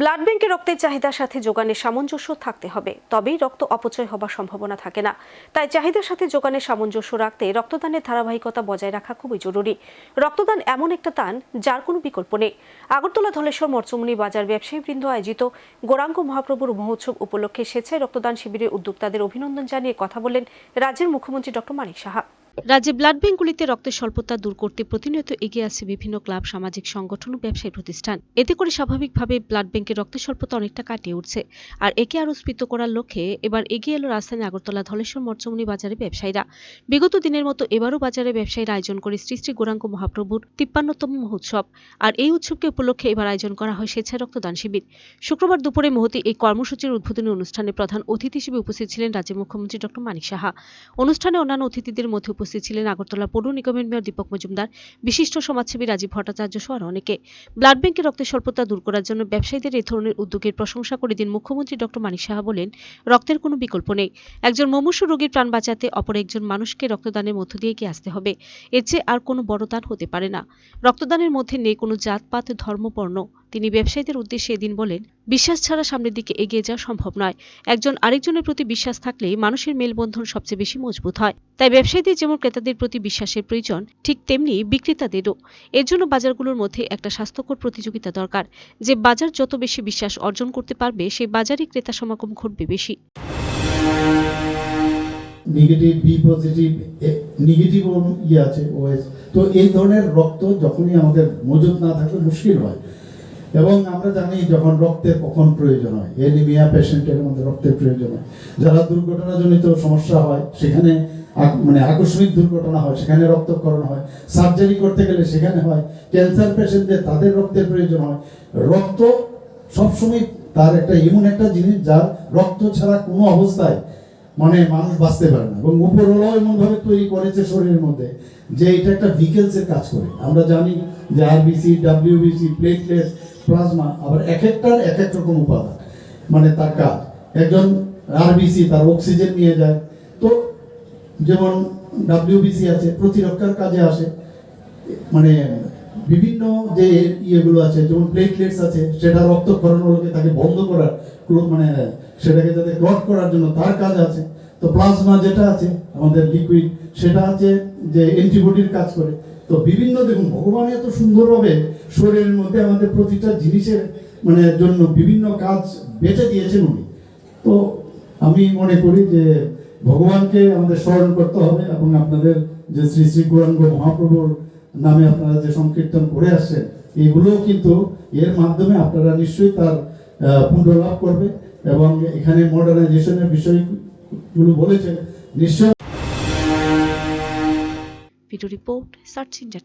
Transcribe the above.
Blood ব্যাংকে রক্তের চাহিদার সাথে যোগানের সামঞ্জস্য থাকতে হবে। তবেই রক্ত অপচয় হবার সম্ভাবনা থাকে না। তাই চাহিদার সাথে যোগানের সামঞ্জস্য রাখতে রক্তদানের ধারাবাহিকতা বজায় রাখা খুবই জরুরি। রক্তদান এমন একটা দান যার কোনো বিকল্প নেই। আগরতলা ধলেশ্বর মরচুমনি বাজার ব্যবসায়ী বৃন্দ আয়োজিত গোরাঙ্গ মহাপ্রভুর মহোৎসব উপলক্ষে স্বেচ্ছায় রক্তদান শিবিরের উদ্যোক্তাদের অভিনন্দন জানিয়ে কথা বলেন রাজ্যের মুখ্যমন্ত্রী ডক্টর মানিক সাহা। রাজ্যে ব্লাড ব্যাংকগুলিতে রক্তের স্বল্পতা দূর করতে প্রতিনিয়ত এগিয়ে আসছে বিভিন্ন ক্লাব সামাজিক সংগঠন ও ব্যবসায়ী প্রতিষ্ঠান। এতে করে স্বাভাবিকভাবে ব্লাড ব্যাংকের রক্তের স্বল্পতা অনেকটা কাটিয়ে উঠছে। আর একে আরও স্ফীত করার লক্ষ্যে এবার এগিয়ে এলো রাজধানী আগরতলা ধলেশ্বর মরচমনি বাজারে ব্যবসায়ীরা। বিগত দিনের মতো এবারও বাজারে ব্যবসায়ীরা আয়োজন করে শ্রী শ্রী গৌরাঙ্গ মহাপ্রভুর তিপ্পান্নতম মহোৎসব। আর এই উৎসবকে উপলক্ষে এবার আয়োজন করা হয় স্বেচ্ছায় রক্তদান শিবির। শুক্রবার দুপুরে মহতি এই কর্মসূচির উদ্বোধনী অনুষ্ঠানে প্রধান অতিথি হিসেবে উপস্থিত ছিলেন রাজ্যের মুখ্যমন্ত্রী ডক্টর মানিক সাহা। অনুষ্ঠানে অন্যান্য অতিথিদের মধ্যে উপস্থিত ছিলেন আগরতলা পৌর নিগমের মেয়র দীপক মজুমদার, বিশিষ্ট সমাজসেবী রাজীব ভট্টাচার্য সহ অনেকে। ব্লাড ব্যাংকে রক্তের স্বল্পতা দূর করার জন্য ব্যবসায়ীদের এই ধরনের উদ্যোগের প্রশংসা করে দিন মুখ্যমন্ত্রী ডক্টর মানিক সাহা বলেন, রক্তের কোনো বিকল্প নেই। একজন মুমূর্ষু রোগীর প্রাণ বাঁচাতে অপর একজন মানুষকে রক্তদানের মধ্য দিয়ে এগিয়ে আসতে হবে। এর চেয়ে আর কোনো বড় দান হতে পারে না। রক্তদানের মধ্যে নেই কোনো জাতপাত ধর্মবর্ণ তিনি ব্যবসায়ীদের উদ্দেশ্যে এদিন বলেন, বিশ্বাস ছাড়া সামনের দিকে এগিয়ে যাওয়া সম্ভব নয়। একজন আরেকজনের প্রতি বিশ্বাস থাকলেই মানুষের মেলবন্ধন সবচেয়ে বেশি মজবুত হয়। তাই ব্যবসায়ীদের যেমন ক্রেতাদের প্রতি বিশ্বাসের প্রয়োজন, ঠিক তেমনি বিক্রেতাদেরও। এর জন্য বাজারগুলোর মধ্যে একটা স্বাস্থ্যকর প্রতিযোগিতা দরকার। যে বাজার যত বেশি বিশ্বাস অর্জন করতে পারবে, সেই বাজারই ক্রেতা সমাগম ঘটবে বেশি। নেগেটিভ বি পজিটিভ নেগেটিভ ইয়ে আছে তো এই ধরনের রক্ত যখনই আমাদের মজুদ না থাকলে মুশকিল হয়। এবং আমরা জানি যখন রক্তের কখন প্রয়োজন হয়। এনিমিয়া পেশেন্টের মধ্যে রক্তের প্রয়োজন হয়। যারা দুর্ঘটনাজনিত সমস্যা হয়, সেখানে মানে আকস্মিক দুর্ঘটনা হয়, সেখানে রক্তকরণ হয়, সার্জারি করতে গেলে সেখানে হয়, ক্যান্সার পেশেন্টদের তাদের রক্তের প্রয়োজন হয়। রক্ত সবসময় তার একটা এমন একটা জিনিস যার রক্ত ছাড়া কোনো অবস্থায় মানে মানুষ বাঁচতে পারে না। এবং উপরওয়ালাও এমন ভাবে তৈরি করেছে শরীরের মধ্যে যে এটা একটা ভিকেলসের কাজ করে। আমরা জানি যে আরবিসি ডাব্লিউবিসি প্লেটলেটস প্লাজমা, আবার এক একটার এক এক রকম উপাদান। মানে তার কাজ, একজন আরবিসি তার অক্সিজেন নিয়ে যায়। তো যেমন ডাব্লিউবিসি আছে, প্রতিরক্ষার কাজে আসে মানে বিভিন্ন যে ইয়েগুলো আছে, যেমন প্লেটলেটস আছে, সেটা রক্তক্ষরণ হলে তাকে বন্ধ করার মানে সেটাকে যাতে ক্লট করার জন্য তার কাজ আছে। তো প্লাজমা যেটা আছে, আমাদের লিকুইড সেটা আছে যে অ্যান্টিবডির কাজ করে। তো বিভিন্ন, দেখুন, ভগবান এত সুন্দরভাবে শরীরের মধ্যে আমাদের প্রতিটা জিনিসের মানে জন্য বিভিন্ন কাজ বেঁচে দিয়েছেন উনি। তো আমি মনে করি যে ভগবানকে আমাদের স্মরণ করতে হবে এবং আপনাদের যে শ্রী শ্রী গৌরাঙ্গ মহাপ্রভুর নামে আপনারা যে সংকীর্তন করে আসছেন, এগুলোও কিন্তু এর মাধ্যমে আপনারা নিশ্চয়ই তার পুনর্লাভ করবে এবং এখানে মডার্নাইজেশনের বিষয়গুলো বলেছেন নিশ্চয় ভিডিও রিপোর্ট সার্চ ইন্ডিয়া